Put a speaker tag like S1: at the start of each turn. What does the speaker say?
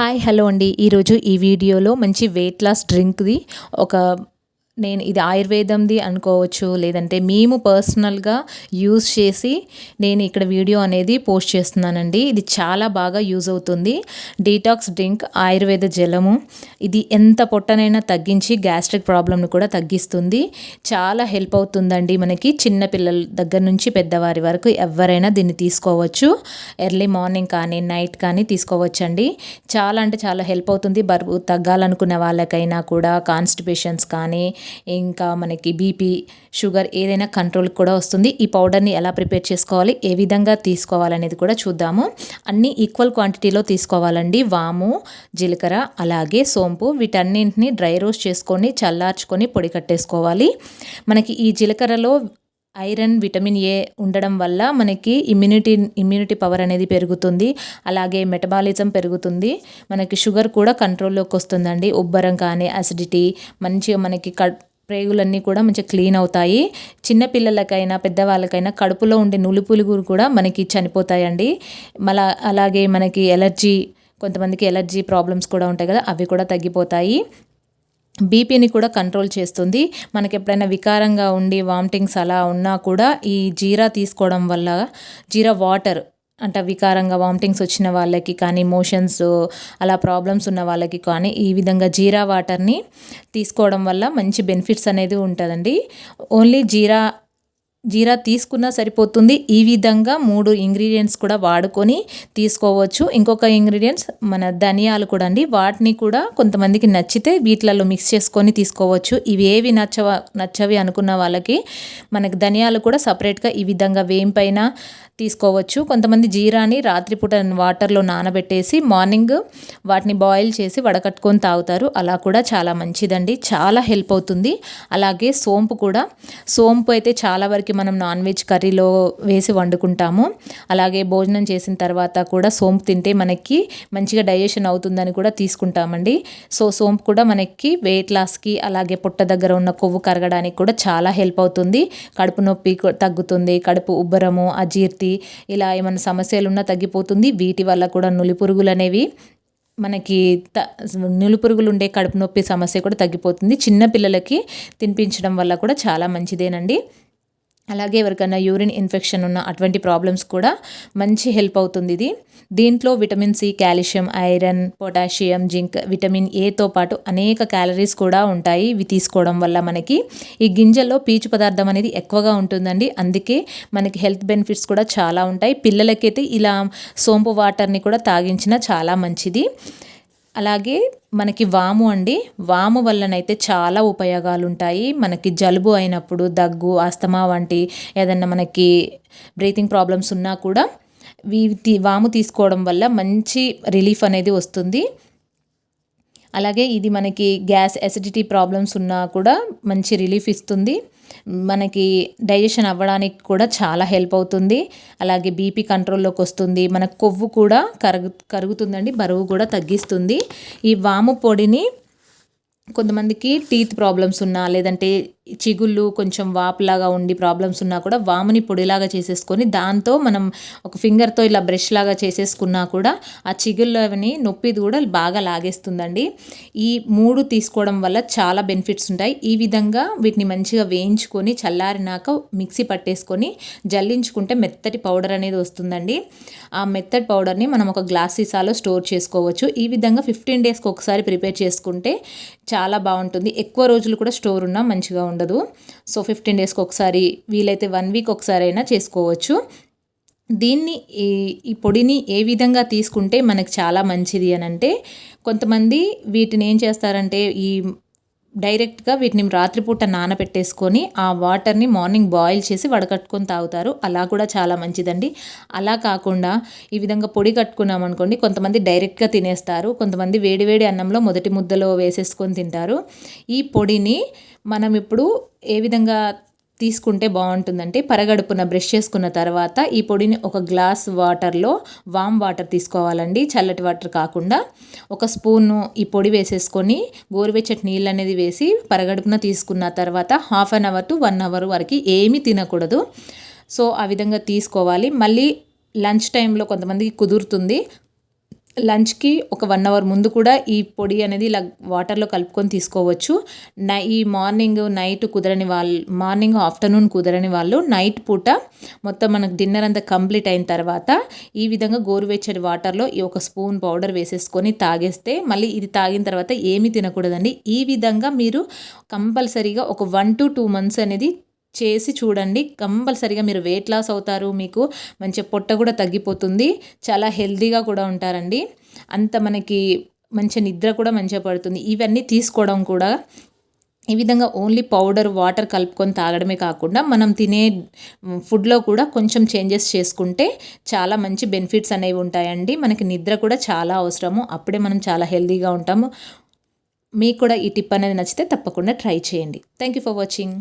S1: Hi hello అండి. ఈరోజు ఈ వీడియోలో మంచి వెయిట్ లాస్ డ్రింక్ది ఒక నేను ఇది ఆయుర్వేదంది అనుకోవచ్చు లేదంటే మేము పర్సనల్గా యూజ్ చేసి నేను ఇక్కడ వీడియో అనేది పోస్ట్ చేస్తున్నానండి. ఇది చాలా బాగా యూజ్ అవుతుంది. డీటాక్స్ డ్రింక్ ఆయుర్వేద జలము ఇది ఎంత పొట్టనైనా తగ్గించి గ్యాస్ట్రిక్ ప్రాబ్లమ్ను కూడా తగ్గిస్తుంది. చాలా హెల్ప్ అవుతుందండి మనకి చిన్న పిల్లల దగ్గర నుంచి పెద్దవారి వరకు ఎవరైనా దీన్ని తీసుకోవచ్చు. ఎర్లీ మార్నింగ్ కానీ నైట్ కానీ తీసుకోవచ్చండి. చాలా అంటే చాలా హెల్ప్ అవుతుంది. బరువు తగ్గాలనుకునే వాళ్ళకైనా కూడా కాన్స్టిపేషన్స్ కానీ ఇంకా మనకి బీపీ షుగర్ ఏదైనా కంట్రోల్కి కూడా వస్తుంది. ఈ పౌడర్ని ఎలా ప్రిపేర్ చేసుకోవాలి ఏ విధంగా తీసుకోవాలనేది కూడా చూద్దాము. అన్నీ ఈక్వల్ క్వాంటిటీలో తీసుకోవాలండి. వాము జీలకర్ర అలాగే సోంపు వీటన్నింటిని డ్రై రోస్ట్ చేసుకొని చల్లార్చుకొని పొడి కట్టేసుకోవాలి. మనకి ఈ జీలకర్రలో ఐరన్ విటమిన్ ఏ ఉండడం వల్ల మనకి ఇమ్యూనిటీ ఇమ్యూనిటీ పవర్ అనేది పెరుగుతుంది. అలాగే మెటబాలిజం పెరుగుతుంది. మనకి షుగర్ కూడా కంట్రోల్లోకి వస్తుందండి. ఉబ్బరం కానీ అసిడిటీ మంచిగా మనకి కడ్ ప్రేగులన్నీ కూడా మంచిగా క్లీన్ అవుతాయి. చిన్నపిల్లలకైనా పెద్దవాళ్ళకైనా కడుపులో ఉండే నులుపులు కూడా మనకి చనిపోతాయండి. మళ్ళా అలాగే మనకి ఎలర్జీ కొంతమందికి ఎలర్జీ ప్రాబ్లమ్స్ కూడా ఉంటాయి కదా అవి కూడా తగ్గిపోతాయి. బీపీని కూడా కంట్రోల్ చేస్తుంది. మనకి ఎప్పుడైనా వికారంగా ఉండి వామిటింగ్స్ అలా ఉన్నా కూడా ఈ జీరా తీసుకోవడం వల్ల జీరా వాటర్ అంటే వికారంగా వామిటింగ్స్ వచ్చిన వాళ్ళకి కానీ మోషన్స్ అలా ప్రాబ్లమ్స్ ఉన్న వాళ్ళకి కానీ ఈ విధంగా జీరా వాటర్ని తీసుకోవడం వల్ల మంచి బెనిఫిట్స్ అనేది ఉంటుందండి. ఓన్లీ జీరా జీరా తీసుకున్నా సరిపోతుంది. ఈ విధంగా మూడు ఇంగ్రీడియంట్స్ కూడా వాడుకొని తీసుకోవచ్చు. ఇంకొక ఇంగ్రీడియంట్స్ మన ధనియాలు కూడా అండి. వాటిని కూడా కొంతమందికి నచ్చితే వీటిలలో మిక్స్ చేసుకొని తీసుకోవచ్చు. ఇవి ఏవి నచ్చవ నచ్చవి అనుకున్న వాళ్ళకి మనకి ధనియాలు కూడా సపరేట్గా ఈ విధంగా వేంపైన తీసుకోవచ్చు. కొంతమంది జీరాని రాత్రిపూట వాటర్లో నానబెట్టేసి మార్నింగ్ వాటిని బాయిల్ చేసి వడకట్టుకొని తాగుతారు. అలా కూడా చాలా మంచిదండి. చాలా హెల్ప్ అవుతుంది. అలాగే సోంపు కూడా. సోంపు అయితే చాలా వరకు మనం నాన్ వెజ్ కర్రీలో వేసి వండుకుంటాము. అలాగే భోజనం చేసిన తర్వాత కూడా సోంపు తింటే మనకి మంచిగా డైజెషన్ అవుతుందని కూడా తీసుకుంటామండి. సో సోంపు కూడా మనకి వెయిట్ లాస్కి అలాగే పొట్ట దగ్గర ఉన్న కొవ్వు కరగడానికి కూడా చాలా హెల్ప్ అవుతుంది. కడుపు నొప్పి తగ్గుతుంది. కడుపు ఉబ్బరము అజీర్తి ఇలా ఏమైనా సమస్యలు ఉన్నా తగ్గిపోతుంది. వీటి వల్ల కూడా నులి పురుగులు అనేవి మనకి త నులిపురుగులు ఉండే కడుపు నొప్పి సమస్య కూడా తగ్గిపోతుంది. చిన్నపిల్లలకి తినిపించడం వల్ల కూడా చాలా మంచిదేనండి. అలాగే ఎవరికైనా యూరిన్ ఇన్ఫెక్షన్ ఉన్న అటువంటి ప్రాబ్లమ్స్ కూడా మంచి హెల్ప్ అవుతుంది ఇది. దీంట్లో vitamin C calcium iron potassium zinc vitamin ఏతో పాటు అనేక క్యాలరీస్ కూడా ఉంటాయి ఇవి తీసుకోవడం వల్ల మనకి. ఈ గింజల్లో పీచు పదార్థం అనేది ఎక్కువగా ఉంటుందండి. అందుకే మనకి హెల్త్ బెనిఫిట్స్ కూడా చాలా ఉంటాయి. పిల్లలకైతే ఇలా సోంపు వాటర్ని కూడా తాగించిన చాలా మంచిది. అలాగే మనకి వాము అండి. వాము వల్లనైతే చాలా ఉపయోగాలు ఉంటాయి మనకి జలుబు అయినప్పుడు దగ్గు ఆస్తమా వంటి ఏదన్నా మనకి బ్రీతింగ్ ప్రాబ్లమ్స్ ఉన్నా కూడా వీ వాము తీసుకోవడం వల్ల మంచి రిలీఫ్ అనేది వస్తుంది. అలాగే ఇది మనకి గ్యాస్ ఎసిడిటీ ప్రాబ్లమ్స్ ఉన్నా కూడా మంచి రిలీఫ్ ఇస్తుంది. మనకి డైజెషన్ అవ్వడానికి కూడా చాలా హెల్ప్ అవుతుంది. అలాగే బీపీ కంట్రోల్లోకి వస్తుంది. మన కొవ్వు కూడా కరుగు కరుగుతుందండి. బరువు కూడా తగ్గిస్తుంది. ఈ వాము పొడిని కొంతమందికి టీత్ ప్రాబ్లమ్స్ ఉన్నా లేదంటే చిగుళ్ళు కొంచెం వాపులాగా ఉండి ప్రాబ్లమ్స్ ఉన్నా కూడా వాముని పొడిలాగా చేసేసుకొని దాంతో మనం ఒక ఫింగర్తో ఇలా బ్రష్ లాగా చేసేసుకున్నా కూడా ఆ చిగుళ్ళని నొప్పిది కూడా బాగా లాగేస్తుందండి. ఈ మూడు తీసుకోవడం వల్ల చాలా బెనిఫిట్స్ ఉంటాయి. ఈ విధంగా వీటిని మంచిగా వేయించుకొని చల్లారినాక మిక్సీ పట్టేసుకొని జల్లించుకుంటే మెత్తటి పౌడర్ అనేది వస్తుందండి. ఆ మెత్తటి పౌడర్ని మనం ఒక గ్లాస్ సీసాలో స్టోర్ చేసుకోవచ్చు. ఈ విధంగా ఫిఫ్టీన్ డేస్కి ఒకసారి ప్రిపేర్ చేసుకుంటే చాలా బాగుంటుంది. ఎక్కువ రోజులు కూడా స్టోర్ ఉన్నా మంచిగా ఉంటుంది ఉండదు. సో ఫిఫ్టీన్ డేస్కి ఒకసారి వీలైతే వన్ వీక్ ఒకసారి అయినా చేసుకోవచ్చు. దీన్ని ఈ ఈ పొడిని ఏ విధంగా తీసుకుంటే మనకు చాలా మంచిది అని అంటే కొంతమంది వీటిని ఏం చేస్తారంటే ఈ డైరెక్ట్గా వీటిని రాత్రిపూట నానబెట్టేసుకొని ఆ వాటర్ని మార్నింగ్ బాయిల్ చేసి వడకట్టుకొని తాగుతారు. అలా కూడా చాలా మంచిదండి. అలా కాకుండా ఈ విధంగా పొడి కట్టుకున్నాం అనుకోండి కొంతమంది డైరెక్ట్గా తినేస్తారు. కొంతమంది వేడివేడి అన్నంలో మొదటి ముద్దలో వేసేసుకొని తింటారు. ఈ పొడిని మనం ఇప్పుడు ఏ విధంగా తీసుకుంటే బాగుంటుందంటే పరగడుపున బ్రష్ చేసుకున్న తర్వాత ఈ పొడిని ఒక గ్లాస్ వాటర్లో వామ్ వాటర్ తీసుకోవాలండి. చల్లటి వాటర్ కాకుండా ఒక స్పూను ఈ పొడి వేసేసుకొని గోరువెచ్చటి నీళ్ళు అనేది వేసి పరగడుపున తీసుకున్న తర్వాత half an hour to one hour వరకు ఏమీ తినకూడదు. సో ఆ విధంగా తీసుకోవాలి. మళ్ళీ లంచ్ టైంలో కొంతమందికి కుదురుతుంది. లంచ్కి ఒక వన్ అవర్ ముందు కూడా ఈ పొడి అనేది ఇలా వాటర్లో కలుపుకొని తీసుకోవచ్చు. నై ఈ మార్నింగ్ నైట్ కుదరని వాళ్ళు మార్నింగ్ ఆఫ్టర్నూన్ కుదరని వాళ్ళు నైట్ పూట మొత్తం మనకు డిన్నర్ అంతా కంప్లీట్ అయిన తర్వాత ఈ విధంగా గోరువెచ్చని వాటర్లో ఈ ఒక స్పూన్ పౌడర్ వేసేసుకొని తాగేస్తే మళ్ళీ ఇది తాగిన తర్వాత ఏమీ తినకూడదండి. ఈ విధంగా మీరు కంపల్సరీగా ఒక వన్ టు టూ మంత్స్ అనేది చేసి చూడండి. కంపల్సరిగా మీరు వెయిట్ లాస్ అవుతారు. మీకు మంచి పొట్ట కూడా తగ్గిపోతుంది. చాలా హెల్తీగా కూడా ఉంటారండి. అంత మనకి మంచి నిద్ర కూడా మంచిగా పడుతుంది. ఇవన్నీ తీసుకోవడం కూడా ఈ విధంగా ఓన్లీ పౌడర్ వాటర్ కలుపుకొని తాగడమే కాకుండా మనం తినే ఫుడ్లో కూడా కొంచెం చేంజెస్ చేసుకుంటే చాలా మంచి బెనిఫిట్స్ అనేవి ఉంటాయండి. మనకి నిద్ర కూడా చాలా అవసరము. అప్పుడే మనం చాలా హెల్తీగా ఉంటాము. మీకు కూడా ఈ టిప్ అనేది నచ్చితే తప్పకుండా ట్రై చేయండి. Thank you for watching